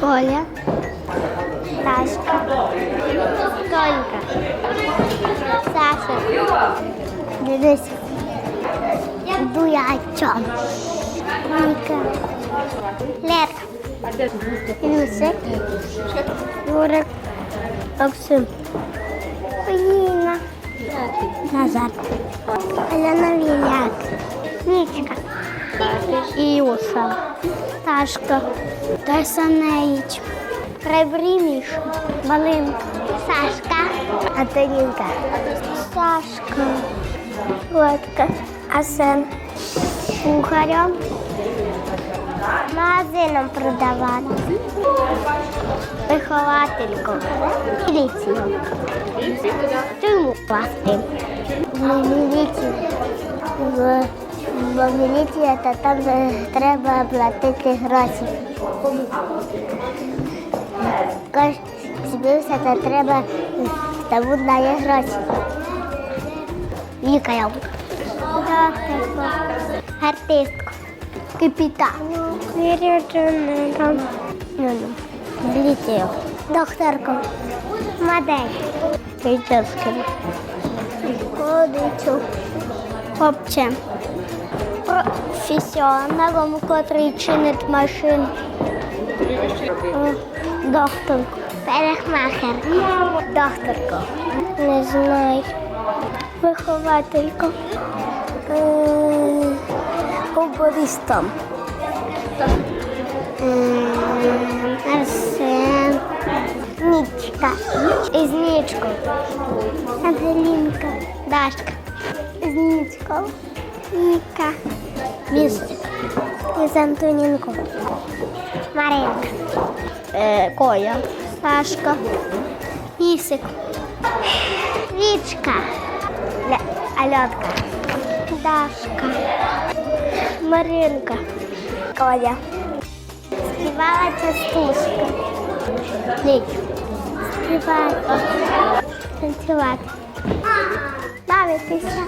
Коля. Ташка. Тонька. Саша. Дідусь. Дуячо. Ніка. Лерка. Люсик. Юрик. Максим. Поліна. Назар. Аляна Віляк. Нічка. Іуса. Ташка. Тарсанеїч. Ребріміш. Малинка. Сашка. Антонінка. Сашка. Лодка. Асен. Кухарем. Магазином продавати. Виховательку. Міліцію. Тюрму класти. В міліцію. Міліції, то там треба платити гроші. Кож збився, то треба тому дає гроші. Лікарям. Докторку. Артистку. Капітан. Вірюдженером. Міліцію. Докторку. Модель. Прическу. Ходичу. Хлопче. Професіоналом, котрий чинить машин. Докторку. Перехмахер. Докторку. Не знаю. Вихователька. Футболістом. Арсен. Нічка. Із Нічку. Ангелінка. Дашка. Із Нічкою. Ніка. Містик. Із Антонінку. Маринка. Е, Коя. Сашка. Місик. Вічка. Ля- Альотка. Дашка. Маринка. Коля. Співала частушка. Ніч. Співати. Танцювати. Бавитися.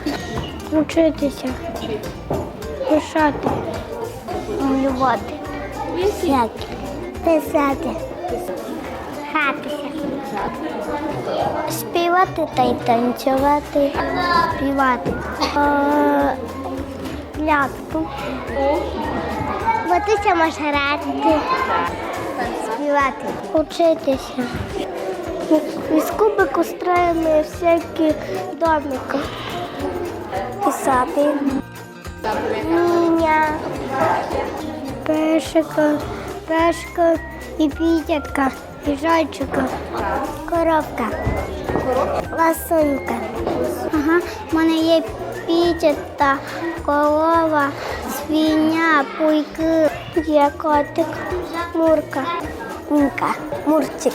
Учитися. Пишати. Малювати. Писати. Писати. Гратися. Співати та й танцювати. Співати. Е, Ляпку. Водиця може грати. Співати. Учитися. Із кубику строїли всякі домики. Писати. Міня. Пешика. Пешка і пітятка. І жайчика. Коробка. Ласунка. Ага, в мене є пітята, корова, свиня, пуйки, є котик, мурка, мурка, мурчик.